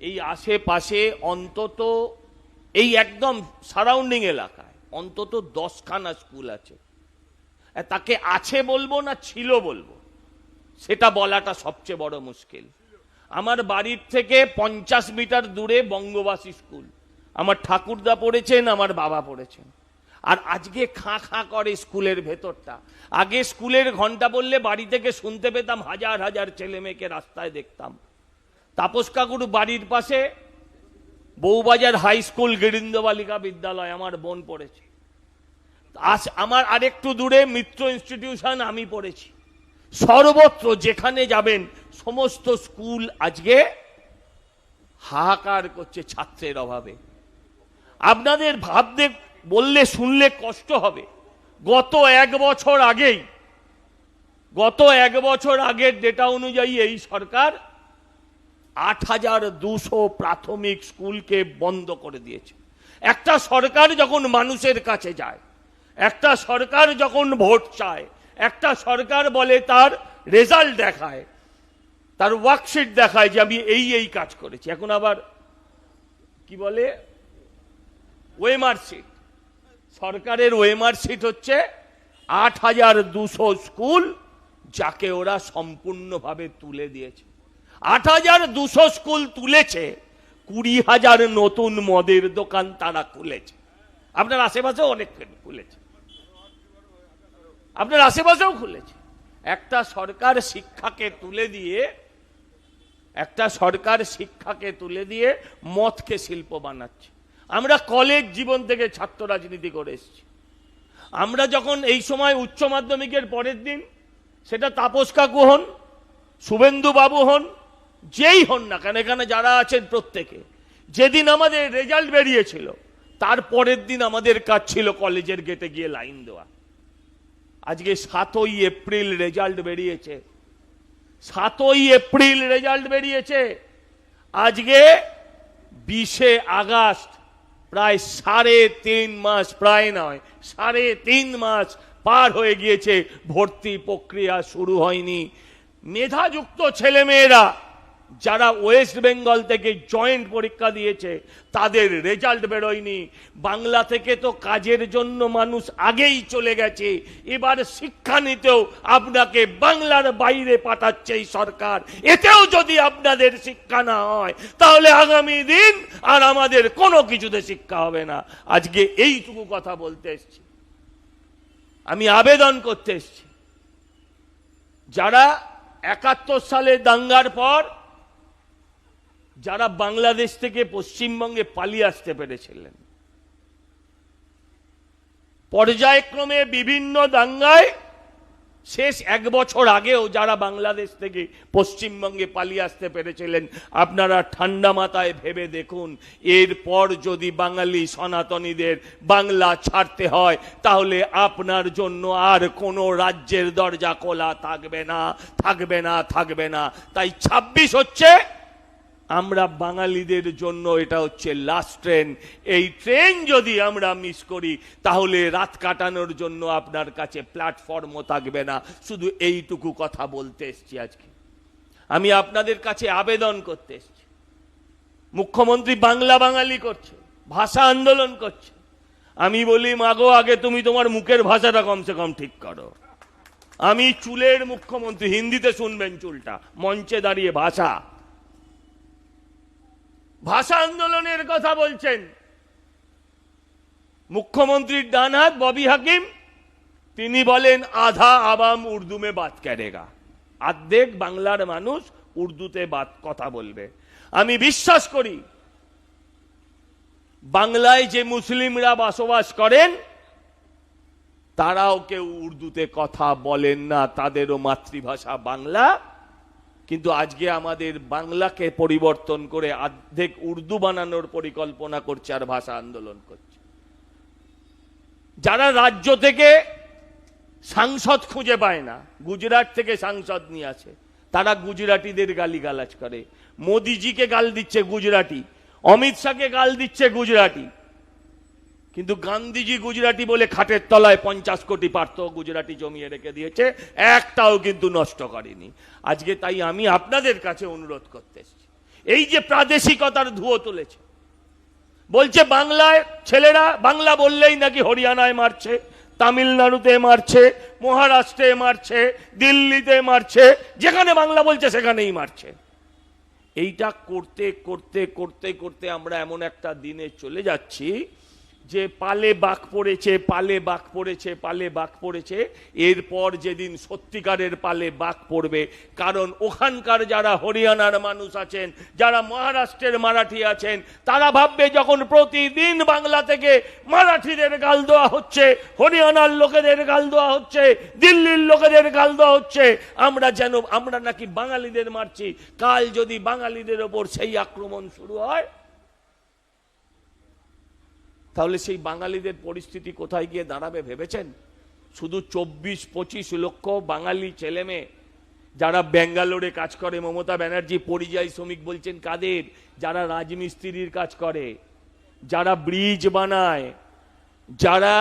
এই আশেপাশে অন্তত, এই একদম সারাউন্ডিং এলাকায় অন্তত দশখানা স্কুল আছে। তাকে আছে বলব না ছিল বলব, সেটা বলাটা সবচেয়ে বড় মুশকিল। আমার বাড়ির থেকে পঞ্চাশ মিটার দূরে বঙ্গবাসী স্কুল। আমার ঠাকুরদা পড়েছেন, আমার বাবা পড়েছেন। আর আজকে খাঁ খাঁ করে স্কুলের ভেতরটা। আগে স্কুলের ঘণ্টা বললে বাড়ি থেকে শুনতে পেতাম হাজার হাজার ছেলে মেয়েকে রাস্তায় দেখতাম। তাপস কাকুর বাড়ির পাশে বউবাজার হাই স্কুল গিরিন্দ বালিকা বিদ্যালয় আমার বোন পড়েছে। আজ আমার আরেকটু দূরে মিত্র ইনস্টিটিউশন আমি পড়েছি। সর্বত্র যেখানে যাবেন, সমস্ত স্কুল আজকে হাহাকার করছে ছাত্রের অভাবে। আপনাদের ভাবতে, বললে, শুনলে কষ্ট হবে। গত এক বছর আগেই, গত এক বছর আগের ডেটা অনুযায়ী এই সরকার আট হাজার দুশো প্রাথমিক স্কুলকে বন্ধ করে দিয়েছে। একটা সরকার যখন মানুষের কাছে যায়, একটা সরকার যখন ভোট চায়, একটা সরকার বলে তার রেজাল্ট দেখায়, তার ওয়ার্কশিট দেখায় যে আমি এই এই কাজ করেছি। এখন আবার কি বলে? ওয়েমার সরকারের ওয়েমার হচ্ছে আট হাজার দুশো স্কুল যাকে ওরা সম্পূর্ণভাবে তুলে দিয়েছে। আট হাজার দুশো স্কুল তুলেছে, কুড়ি হাজার নতুন মদের দোকান তারা খুলেছে। আপনার আশেপাশেও অনেক খুলেছে। আপনার আশেপাশেও খুলেছে। একটা সরকার শিক্ষাকে তুলে দিয়ে, একটা সরকার শিক্ষাকে তুলে দিয়ে মদকে শিল্প বানাচ্ছে। আমরা কলেজ জীবন থেকে ছাত্র রাজনীতি করে এসেছি। আমরা যখন এই সময় উচ্চ মাধ্যমিকের পরের দিন, সেটা তাপস কাকু হন, শুভেন্দু বাবু হন যেই হন না কেন, এখানে যারা আছেন প্রত্যেকে, যেদিন আমাদের রেজাল্ট বেরিয়েছিল, তার পরের দিন আমাদের কাজ ছিল কলেজের গেটে গিয়ে লাইন দেওয়া। আজকে সাতই এপ্রিল রেজাল্ট বেরিয়েছে। সাতই এপ্রিল রেজাল্ট বেরিয়েছে। আজকে বিশে আগস্ট, প্রায় সাড়ে তিন মাস, প্রায় নয়, সাড়ে তিন মাস পার হয়ে গিয়েছে, ভর্তি প্রক্রিয়া শুরু হয়নি। মেধাযুক্ত ছেলেমেয়েরা যারা ওয়েস্ট বেঙ্গল থেকে জয়েন্ট পরীক্ষা দিয়েছে, তাদের রেজাল্ট বেরোয়নি। বাংলা থেকে তো কাজের জন্য মানুষ আগেই চলে গেছে। এবার শিক্ষা নিতেও আপনাকে বাংলার বাইরে পাঠাচ্ছে এই সরকার। এতেও যদি আপনাদের শিক্ষা না হয়, তাহলে আগামী দিন আর আমাদের কোনো কিছুতে শিক্ষা হবে না। আজকে এইটুকু কথা বলতে এসছি। আমি আবেদন করতে এসছি। যারা একাত্তর সালে দাঙ্গার পর যারা বাংলাদেশ থেকে পশ্চিমবঙ্গে পালিয়ে আসতে পেরেছিলেন। পর্যায়ক্রমে বিভিন্ন দাঙ্গায় শেষ এক বছর আগেও যারা বাংলাদেশ থেকে পশ্চিমবঙ্গে পালিয়ে আসতে পেরেছিলেন, আপনারা ঠান্ডা মাথায় ভেবে দেখুন, এরপর যদি বাঙালি সনাতনীদের বাংলা ছাড়তে হয়, তাহলে আপনার জন্য আর কোনো রাজ্যের দরজা খোলা থাকবে না থাকবে না থাকবে না। তাই ছাব্বিশ হচ্ছে আমরা বাঙালিদের জন্য এটা হচ্ছে লাস্ট ট্রেন এই ট্রেন যদি আমরা মিস করি, তাহলে রাত কাটানোর জন্য আপনার কাছে প্ল্যাটফর্মও থাকবে না। শুধু এইটুকু কথা বলতে এসছি আজকে। আমি আপনাদের কাছে আবেদন করতে এসছি। মুখ্যমন্ত্রী বাংলা বাঙালি করছে, ভাষা আন্দোলন করছে। আমি বলি, মাগো, আগে তুমি তোমার মুখের ভাষাটা কমসে কম ঠিক করো। আমি চুলের মুখ্যমন্ত্রী, হিন্দিতে শুনবেন চুলটা। মঞ্চে দাঁড়িয়ে ভাষা। ভাষা আন্দোলনের কথা বলছেন। মুখ্যমন্ত্রীর ডান হাত, ববি হাকিম, তিনি বলেন, আধা আবাম উর্দু মে বাত করেগা আর্ধেক বাংলার মানুষ উর্দুতে বাত কথা বলবে। আমি বিশ্বাস করি, বাংলায় যে মুসলিমরা বসবাস করেন, তারাও কেউ উর্দুতে কথা বলেন না, তাদেরও মাতৃভাষা বাংলা। কিন্তু আজকে আমাদের বাংলাকে পরিবর্তন করে অর্ধেক উর্দু বানানোর পরিকল্পনা করছে আর ভাষা আন্দোলন করছে। যারা রাজ্য থেকে সাংসদ খুঁজে পায় না, গুজরাট থেকে সাংসদ নিয়ে আসে, তারা গুজরাটিদের গালি গালাজ করে। মোদিজিকে গাল দিচ্ছে গুজরাটি, অমিত শাহকে গাল দিচ্ছে গুজরাটি। কিন্তু গান্ধীজি গুজরাটি বলে খাটের তলায় পঞ্চাশ কোটি পার্থ গুজরাটি জমিয়ে রেখে দিয়েছে, একটাও কিন্তু নষ্ট করেনি। আজকে তাই আমি আপনাদের কাছে অনুরোধ করতে এসেছি। এই যে প্রাদেশিকতার ধুয়ো তুলেছে, বলছে বাংলায় ছেলেরা, বাংলা বললেই নাকি হরিয়ানায় মারছে, তামিলনাড়ুতে মারছে, মহারাষ্ট্রে মারছে, দিল্লিতে মারছে, যেখানে বাংলা বলছে সেখানেই মারছে। এইটা করতে করতে করতে করতে আমরা এমন একটা দিনে চলে যাচ্ছি যে পালে বাক পড়েছে, পালে বাক পড়েছে, পালে বাক পড়েছে, এরপর যেদিন সত্যিকারের পালে বাক পড়বে, কারণ ওখানকার যারা হরিয়ানার মানুষ আছেন, যারা মহারাষ্ট্রের মারাঠি আছেন, তারা ভাববে যখন প্রতিদিন বাংলা থেকে মারাঠিদের গাল দেওয়া হচ্ছে, হরিয়ানার লোকেদের গাল দেওয়া হচ্ছে, দিল্লির লোকেদের গাল দেওয়া হচ্ছে, আমরা যেন, আমরা নাকি বাঙালিদের মারছি। কাল যদি বাঙালিদের ওপর সেই আক্রমণ শুরু হয় তাহলে সেই বাঙালিদের পরিস্থিতি কোথায় গিয়ে দাঁড়াবে ভেবেছেন? শুধু চব্বিশ, পঁচিশ লক্ষ বাঙালি ছেলেমেয়ে যারা ব্যাঙ্গালোরে কাজ করে, মমতা ব্যানার্জি পরিযায়ী শ্রমিক বলছেন কাদের? যারা রাজমিস্ত্রির কাজ করে, যারা ব্রিজ বানায়, যারা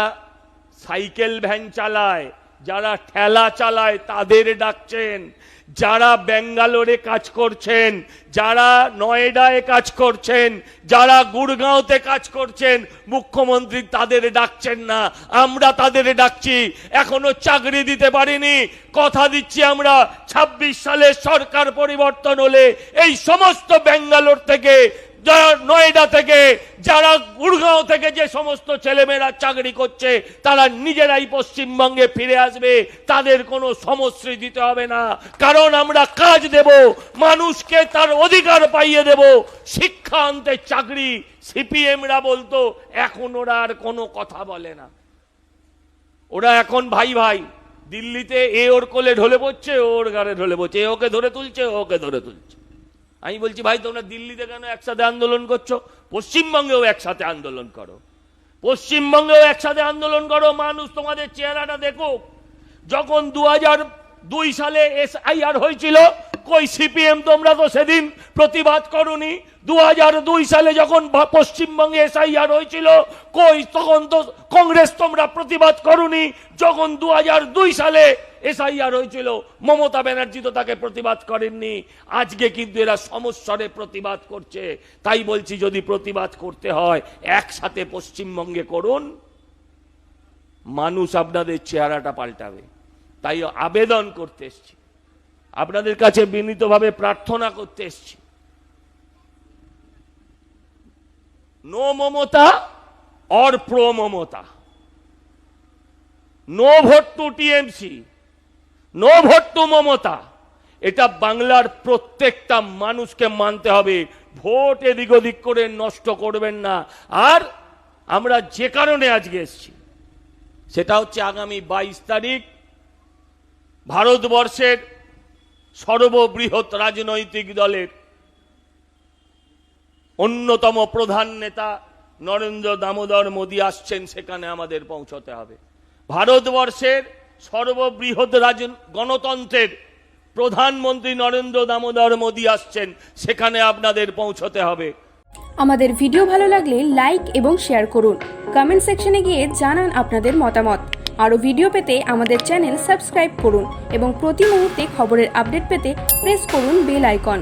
সাইকেল ভ্যান চালায়, যারা ঠেলা চালায়, তাদের ডাকছেন। যারা ব্যাঙ্গালোরে কাজ করছেন, যারা নয়ডায় কাজ করছেন, যারা গুড়গাঁওতে কাজ করছেন, মুখ্যমন্ত্রী তাদের ডাকছেন না। আমরা তাদের ডাকছি। এখনও চাকরি দিতে পারিনি। কথা দিচ্ছি আমরা ২৬ সালে সরকার পরিবর্তন হলে এই সমস্ত ব্যাঙ্গালোর থেকে যারা নয়ডা থেকে, যারা গুড়গাঁও থেকে যে সমস্ত ছেলেমেয়েরা চাকরি করছে, তারা নিজেরাই পশ্চিমবঙ্গে ফিরে আসবে। তাদের কোনো সমশ্রী দিতে হবে না। কারণ আমরা কাজ দেব, মানুষকে তার অধিকার পাইয়ে দেব। শিক্ষা আনতে চাকরি সিপিএমরা বলতো, এখন ওরা আর কোনো কথা বলে না। ওরা এখন ভাই ভাই, দিল্লিতে এ ওর কোলে ঢলে পড়ছে ওর গাড়ে ঢলে পড়ছে ওকে ধরে তুলছে ওকে ধরে তুলছে। আমি বলছি, ভাই, তোমরা দিল্লিতে কেন একসাথে আন্দোলন করছ? পশ্চিমবঙ্গেও একসাথে আন্দোলন করো। পশ্চিমবঙ্গেও একসাথে আন্দোলন করো, মানুষ তোমাদের চেহারাটা দেখো যখন দু দুই সালে এসআইআর হয়েছিল, কই সিপিএম তোমরা তো সেদিন প্রতিবাদ করনি? দু দুই সালে যখন পশ্চিমবঙ্গে এসআইআর হয়েছিল, কই তখন তো কংগ্রেস তোমরা প্রতিবাদ করনি। যখন দু দুই সালে এসআইআর হয়েছিল, মমতা ব্যানার্জি তো তাকে প্রতিবাদ করেননি। আজকে কিন্তু এরা সমস্যারে প্রতিবাদ করছে। তাই বলছি, যদি প্রতিবাদ করতে হয়, একসাথে পশ্চিমবঙ্গে করুন। মানুষ আপনাদের চেহারাটা পাল্টাবে। তাই আবেদন করতে এসছি। আপনাদের কাছে বিনীতভাবে প্রার্থনা করতে এসছি। No Mamata or pro Mamata no vote to TMC no vote to Mamata এটা বাংলার প্রত্যেকটা মানুষকে মানতে হবে ভোট এদিক ওদিক করে নষ্ট করবেন না আর আমরা যে কারণে আজকে এসেছি সেটা হচ্ছে আগামী বাইশ তারিখ ভারতবর্ষের সর্ববৃহৎ রাজনৈতিক দলের অন্যতম প্রধান নেতা নরেন্দ্র দামোদর মোদী আসছেন, সেখানে আমাদের পৌঁছতে হবে। ভারতবর্ষের সর্ববৃহৎ রাজ গণতন্ত্রের প্রধানমন্ত্রী নরেন্দ্র দামোদর মোদী আসছেন, সেখানে আপনাদের পৌঁছতে হবে। আমাদের ভিডিও ভালো লাগলে লাইক এবং শেয়ার করুন। কমেন্ট সেকশনে গিয়ে জানান আপনাদের মতামত। আরও ভিডিও পেতে আমাদের চ্যানেল সাবস্ক্রাইব করুন এবং প্রতি মুহূর্তে খবরের আপডেট পেতে প্রেস করুন বেল আইকন।